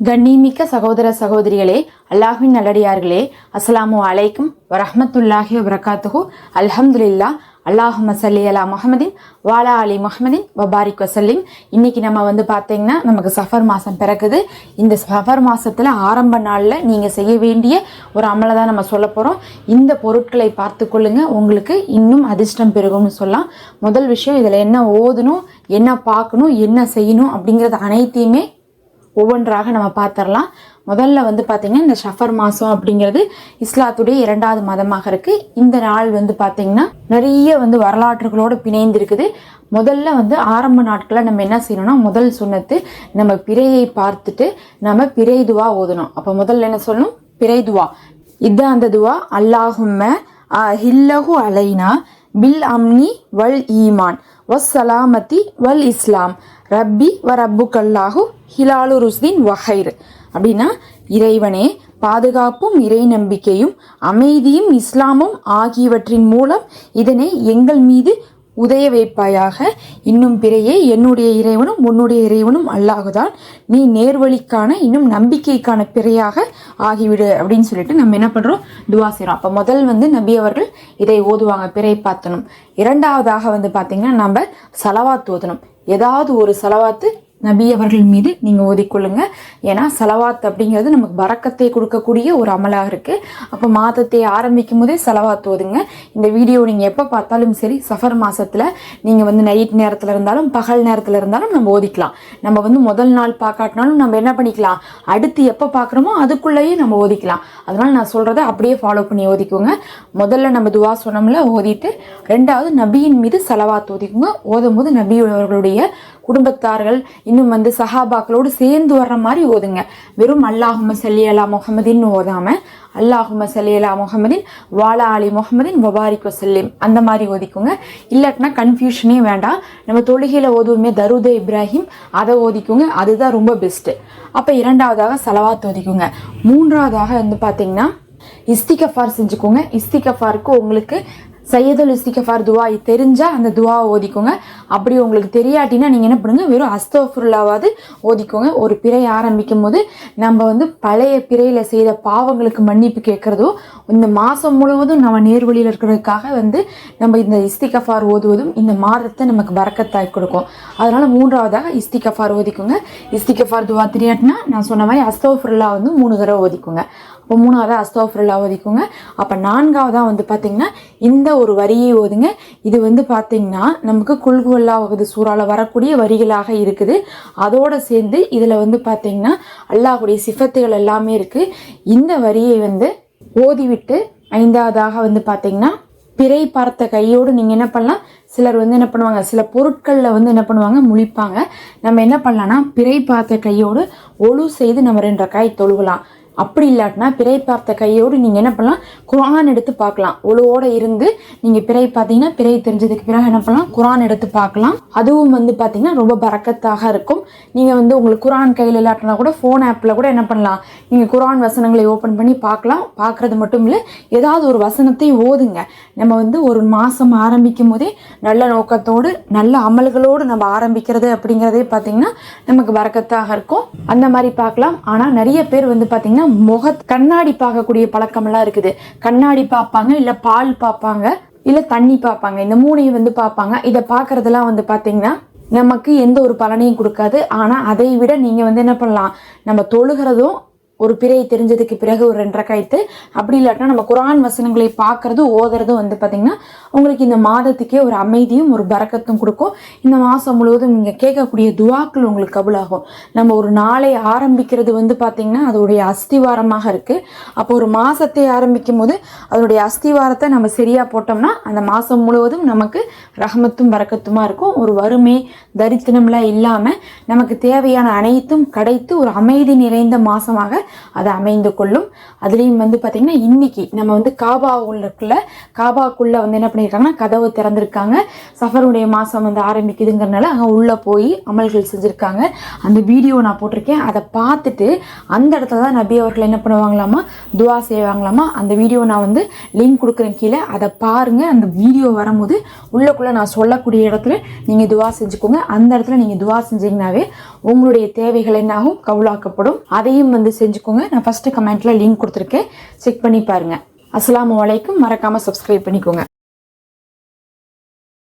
கண்ணிமிக்க சகோதர சகோதரிகளே அல்லாஹின் நல்லடியார்களே அஸ்ஸலாமு அலைக்கும் வரஹ்மத்துல்லாஹி வபரகாத்துஹு. அல்ஹம்துலில்லா அல்லாஹு மசல்லி அலா முஹம்மதின் வாலா அலி முஹம்மதின் வபாரிக் வசல்லிம். இன்னைக்கு நம்ம வந்து பார்த்தீங்கன்னா நமக்கு சஃபர் மாதம் பிறக்குது. இந்த சஃபர் மாதத்தில் ஆரம்ப நாளில் நீங்கள் செய்ய வேண்டிய ஒரு அமலை தான் நம்ம சொல்ல போகிறோம் இந்த பொருட்களை பார்த்து கொள்ளுங்கள் உங்களுக்கு இன்னும் அதிர்ஷ்டம் பெருகும்னு சொல்லலாம். முதல் விஷயம் இதில் என்ன ஓதணும் என்ன பார்க்கணும் என்ன செய்யணும் அப்படிங்கிறது அனைத்தையுமே ஒவ்வொன்றாக நம்ம பார்த்துடலாம். முதல்ல வந்து பார்த்திங்கன்னா இந்த ஷஃபர் மாதம் அப்படிங்கிறது இஸ்லாத்துடைய இரண்டாவது மதமாக இருக்குது இந்த நாள் வந்து பார்த்திங்கன்னா நிறைய வந்து வரலாற்றுகளோடு பிணைந்திருக்குது. முதல்ல வந்து ஆரம்ப நாட்களில் நம்ம என்ன செய்யணும்னா முதல் சுண்ணத்து நம்ம பிறையை பார்த்துட்டு நம்ம பிறை துவா ஓதணும். அப்போ முதல்ல என்ன சொல்லணும்? பிறை துவா. இதுதான் அந்த துவா அல்லாஹும்ம ஹில்லஹு அலைனா பில் அம்னி வல் ஈமான் வஸ் சலாமத்தி வல் இஸ்லாம். ரப்பி வ ரப்புக்கல்லாஹு ஹிலாலு ருஸ்தீன் வஹைர் அப்படின்னா இறைவனே பாதுகாப்பும் இறை நம்பிக்கையும் அமைதியும் இஸ்லாமும் ஆகியவற்றின் மூலம் இதனை எங்கள் மீது உதய வைப்பாயாக இன்னும் பிறையே என்னுடைய இறைவனும் உன்னுடைய இறைவனும் அல்லாஹுதான். நீ நேர்வழிக்கான இன்னும் நம்பிக்கைக்கான பிறையாக ஆகிவிடு அப்படின்னு சொல்லிட்டு நம்ம என்ன பண்றோம்? துவா செய்கிறோம் அப்ப முதல் வந்து நபி அவர்கள் இதை ஓதுவாங்க பிறை பார்த்தணும் இரண்டாவதாக வந்து பாத்தீங்கன்னா நம்ம சலவாத் ஓதணும். ஏதாவது ஒரு செலவாத்து நபி அவர்கள் மீது நீங்கள் ஓதிக்கொள்ளுங்க. ஏன்னா செலவாத் அப்படிங்கிறது நமக்கு பறக்கத்தை கொடுக்கக்கூடிய ஒரு அமலாக இருக்குது அப்போ மாதத்தை ஆரம்பிக்கும் போதே செலவாத் ஓதுங்க. இந்த வீடியோ நீங்கள் எப்போ பார்த்தாலும் சரி சஃபர் மாதத்தில் நீங்கள் வந்து நைட் நேரத்தில் இருந்தாலும் பகல் நேரத்தில் இருந்தாலும் நம்ம ஓதிக்கலாம். நம்ம வந்து முதல் நாள் பார்க்காட்டினாலும் நம்ம என்ன பண்ணிக்கலாம்? அடுத்து எப்போ பார்க்குறோமோ அதுக்குள்ளேயே நம்ம ஓதிக்கலாம். அதனால் நான் சொல்கிறத அப்படியே ஃபாலோ பண்ணி ஓதிக்குவோங்க முதல்ல நம்ம துவா சொன்னோம்ல ஓதிட்டு ரெண்டாவது நபியின் மீது செலவாத் ஓதிக்குங்க. ஓதும் போது நபி அவர்களுடைய குடும்பத்தார்கள் இன்னும் வந்து சஹாபாக்களோடு சேர்ந்து வர்ற மாதிரி ஓதுங்க. வெறும் அல்லாஹும சல்லி முகமதின்னு ஓதாம அல்லாஹும சல்லி முகமதின் வாலா அலி முகமதின் வபாரிக் வசல்லிம் அந்த மாதிரி ஓதிக்கோங்க. இல்லாட்டினா கன்ஃபியூஷனே வேண்டாம். நம்ம தொழுகையில் ஓதுவோமே தருத இப்ராஹிம் அதை ஓதிக்கோங்க. அதுதான் ரொம்ப பெஸ்ட்டு அப்போ இரண்டாவதாக செலவாத் ஓதிக்கோங்க. மூன்றாவதாக வந்து பார்த்தீங்கன்னா இஸ்திகஃபார் செஞ்சுக்கோங்க. இஸ்திகஃபாருக்கு உங்களுக்கு சையதுல் இஸ்திகஃபார் துவா தெரிஞ்சால் அந்த துவா ஓதிக்கோங்க. அப்படி உங்களுக்கு தெரியாட்டினா நீங்கள் என்ன பண்ணுங்க வெறும் அஸ்தோஃபுல்லாவது ஓதிக்கோங்க. ஒரு பிறை ஆரம்பிக்கும் போது நம்ம வந்து பழைய பிறையில் செய்த பாவங்களுக்கு மன்னிப்பு கேட்குறதோ இந்த மாதம் முழுவதும் நம்ம நேர்வழியில் இருக்கிறதுக்காக வந்து நம்ம இந்த இஸ்திகஃபார் ஓதுவதும் இந்த மாதத்தை நமக்கு வரக்கத்தாய் கொடுக்கும். அதனால் மூன்றாவதாக இஸ்திகஃபார் ஓதிக்கோங்க. இஸ்திகஃபார் துவா தெரியாட்டினா நான் சொன்ன மாதிரி அஸ்தோஃபுல்லா வந்து மூணு தடவை ஓதிக்கோங்க. அப்போ மூணாவதாக அஸ்தோஃபுல்லா ஓதிக்கோங்க. அப்போ நான்காவதாக வந்து பார்த்தீங்கன்னா இந்த ஒரு வரியை ஓதுங்க. இது வந்து பார்த்தீங்கன்னா நமக்கு குல்கு வகுது சூறால வரக்கூடிய வரிகளாக இருக்குது. அதோட சேர்ந்து இதில் வந்து பார்த்தீங்கன்னா அல்லாஹுடைய சிஃபத்துகள் எல்லாமே இருக்குது இந்த வரியை வந்து ஓதிவிட்டு ஐந்தாவதாக வந்து பார்த்தீங்கன்னா பிறை பார்த்த கையோடு நீங்கள் என்ன பண்ணலாம்? சிலர் வந்து என்ன பண்ணுவாங்க? சில பொருட்களில் வந்து என்ன பண்ணுவாங்க? முழிப்பாங்க. நம்ம என்ன பண்ணலாம்னா பிறை பார்த்த கையோடு ஒழு செய்து நம்ம ரெண்டு காய் தொழுகலாம் அப்படி இல்லாட்டினா பிறை பார்த்த கையோடு நீங்கள் என்ன பண்ணலாம்? குரான் எடுத்து பார்க்கலாம். ஒழுவோட இருந்து நீங்கள் பிறை பார்த்தீங்கன்னா பிறை தெரிஞ்சதுக்கு பிறகு என்ன பண்ணலாம்? குரான் எடுத்து பார்க்கலாம். அதுவும் வந்து பார்த்தீங்கன்னா ரொம்ப பறக்கத்தாக இருக்கும். நீங்கள் வந்து உங்களுக்கு குரான் கையில் இல்லாட்டினா கூட ஃபோன் ஆப்பில் கூட என்ன பண்ணலாம்? நீங்கள் குரான் வசனங்களை ஓப்பன் பண்ணி பார்க்கலாம். பார்க்குறது மட்டும் இல்லை ஏதாவது ஒரு வசனத்தை ஓதுங்க. நம்ம வந்து ஒரு மாதம் ஆரம்பிக்கும் போதே நல்ல நோக்கத்தோடு நல்ல அமல்களோடு நம்ம ஆரம்பிக்கிறது அப்படிங்கிறதே பார்த்தீங்கன்னா நமக்கு பறக்கத்தாக இருக்கும். அந்த மாதிரி பார்க்கலாம். ஆனால் நிறைய பேர் வந்து பார்த்தீங்கன்னா முக கண்ணாடி பார்க்கக்கூடிய பழக்கமெல்லாம் இருக்குது. கண்ணாடி பார்ப்பாங்க இல்லை பால் பார்ப்பாங்க இல்லை தண்ணி பார்ப்பாங்க. இந்த மூணையும் வந்து பார்ப்பாங்க. இதை பார்க்கறதெல்லாம் வந்து பார்த்தீங்கன்னா நமக்கு எந்த ஒரு பலனையும் கொடுக்காது. ஆனால் அதை விட நீங்கள் வந்து என்ன பண்ணலாம்? நம்ம தொழுகிறதும் ஒரு பிறை தெரிஞ்சதுக்கு பிறகு ஒரு ரெண்டரை காய்த்து அப்படி இல்லாட்டினா நம்ம குரான் வசனங்களை பார்க்கறது ஓதுறதும் வந்து பார்த்திங்கன்னா உங்களுக்கு இந்த மாதத்துக்கே ஒரு அமைதியும் ஒரு பறக்கத்தும் கொடுக்கும். இந்த மாதம் முழுவதும் நீங்கள் கேட்கக்கூடிய துவாக்கள் உங்களுக்கு கபுலாகும். நம்ம ஒரு நாளை ஆரம்பிக்கிறது வந்து பார்த்திங்கன்னா அதோடைய அஸ்திவாரமாக இருக்குது அப்போ ஒரு மாதத்தை ஆரம்பிக்கும் போது அதனுடைய அஸ்திவாரத்தை நம்ம சரியாக போட்டோம்னா அந்த மாதம் முழுவதும் நமக்கு ரஹமத்தும் பறக்கத்துமாக இருக்கும். ஒரு வறுமை தரித்திரம்லாம் இல்லாமல் நமக்கு தேவையான அனைத்தும் கிடைத்து ஒரு அமைதி நிறைந்த மாதமாக அது அமைந்து கொள்ளும். அதுலேயும் வந்து பார்த்திங்கன்னா இன்றைக்கி நம்ம வந்து காபா காபாக்குள்ளே வந்து என்ன பண்ணியிருக்காங்கன்னா கதவு திறந்திருக்காங்க. சஃபருடைய மாதம் வந்து ஆரம்பிக்குதுங்கிறனால அங்கே உள்ளே போய் அமல்கள் செஞ்சுருக்காங்க. அந்த வீடியோ நான் போட்டிருக்கேன். அதை பார்த்துட்டு அந்த இடத்துல தான் நபி அவர்கள் என்ன பண்ணுவாங்களாமா? துவா செய்வாங்களாமா? அந்த வீடியோ நான் வந்து லிங்க் கொடுக்குறேன் கீழே. அதை பாருங்கள் அந்த வீடியோ வரும்போது உள்ளக்குள்ளே நான் சொல்லக்கூடிய இடத்துல நீங்கள் துவா செஞ்சுக்கோங்க. அந்த இடத்துல நீங்கள் துவா செஞ்சீங்கன்னாவே உங்களுடைய தேவைகள் என்னாகும் கவுலாக்கப்படும். அதையும் வந்து செஞ்சுக்கோங்க. நான் ஃபர்ஸ்ட் கமெண்ட்ல லிங்க் கொடுத்துருக்கேன். செக் பண்ணி பாருங்க. அஸ்லாம் வலைக்கும் மறக்காம சப்ஸ்கிரைப் பண்ணிக்கோங்க.